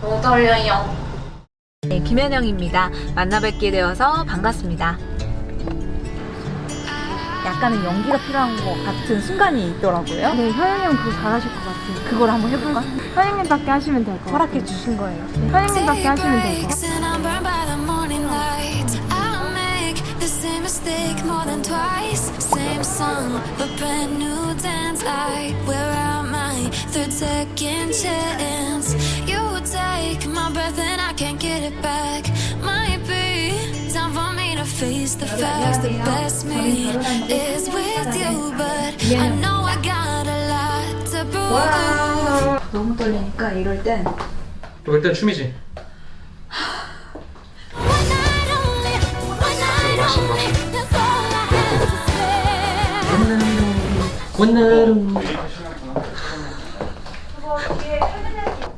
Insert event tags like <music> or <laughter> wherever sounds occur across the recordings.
너무 떨려요. 네, 김현영입니다. 만나 뵙게 되어서 반갑습니다. 약간은 연기가 필요한 것 같은 순간이 있더라고요. 네, 현영이 형 그거 잘하실 것 같아요. 그걸 한번 해볼까? <laughs> 현영님밖에 하시면 될 것 같아요. 허락해 주신 거예요. 현영님밖에 하시면 될 것 같아요. Face the facts. The best me is with you, but I know I got a lot to prove. 너무 떨리니까 이럴 땐 또 일단 춤이지. One night only, one night only. That's all I have to say. 원나루.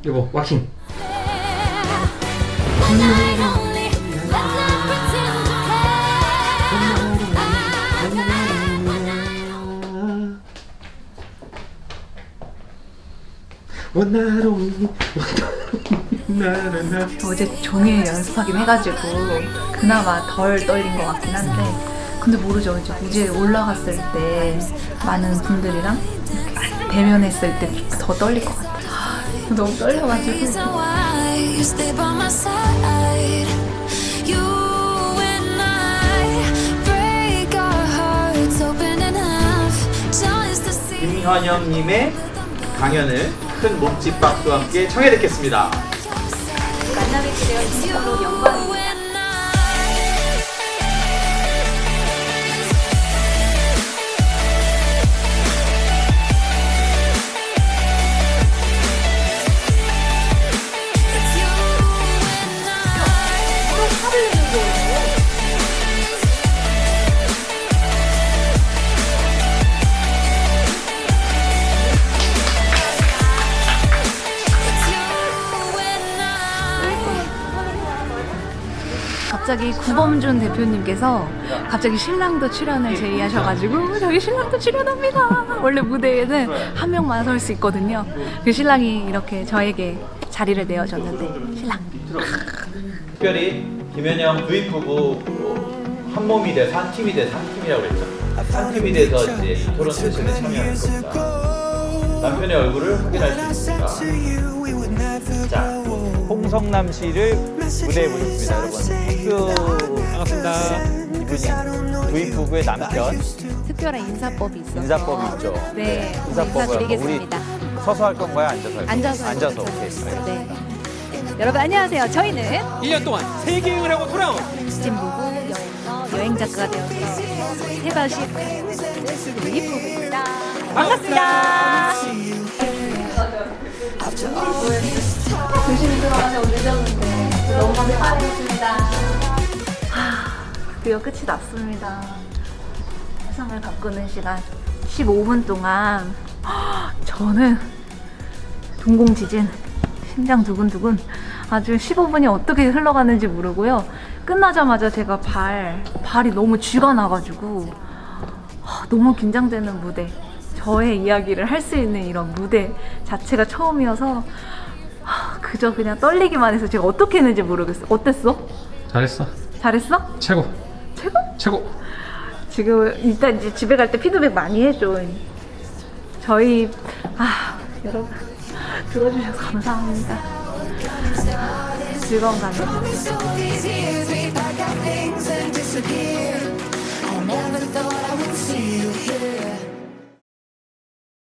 여보 와킹. 원나루. 나나나. 어제 종일 연습하긴 해가지고 그나마 덜 떨린 것 같긴 한데 근데 모르죠 이제 무대에 올라갔을 때 많은 분들이랑 이렇게 대면했을 때 더 떨릴 것 같아요 아, 너무 떨려가지고. 김현영님의 강연을 큰 몸집 박수와 함께 청해 듣겠습니다. 만나뵙게 되어 진짜로 영광입니다 갑자기 구범준 대표님께서 갑자기 신랑도 출연을 제의하셔가지고 저희 신랑도 출연합니다. 원래 무대에는 한 명만 설 수 있거든요. 그 신랑이 이렇게 저에게 자리를 내어줬는데 신랑 특별히 김현영 부입부부 한 몸이 돼서 한 팀이 돼서 한 팀이라고 했죠. 한 팀이 돼서 이제 이 토론 세션에 참여하는 겁니다. 남편의 얼굴을 확인할 수 있습니다. 자, 홍성남 씨를 무대에 모셨습니다, 여러분. 반갑습니다. 이분이 부입부부의 남편 특별한 인사법이 있어서 인사법이 있죠. 네, 인사법을 인사드리겠습니다. 우리 서서 할 건가요, 앉아서 할 건가요? 앉아서 앉아서 해도 오케이. 괜찮아요. 네. 여러분 안녕하세요. 저희는 1년 동안 세계 여행을 하고 돌아온 지진 부부 여행서 여행 작가가 되어서 세바시 부부입니다. 반갑습니다. 조심히 들어가서 늦었는데 너무 감사합니다. 드디어 끝이 났습니다. 세상을 바꾸는 시간 15분 동안 저는 동공지진 심장 두근두근 아주 15분이 어떻게 흘러가는지 모르고요. 끝나자마자 제가 발 발이 너무 쥐가 나가지고 아, 너무 긴장되는 무대. 저의 이야기를 할 수 있는 이런 무대 자체가 처음이어서 아, 그저 그냥 떨리기만 해서 제가 어떻게 했는지 모르겠어. 어땠어? 잘했어. 잘했어? 최고. 최고? 최고. 지금 일단 이제 집에 갈 때 피드백 많이 해줘. 저희 아 여러분 들어주셔서 감사합니다. 즐거운 강연.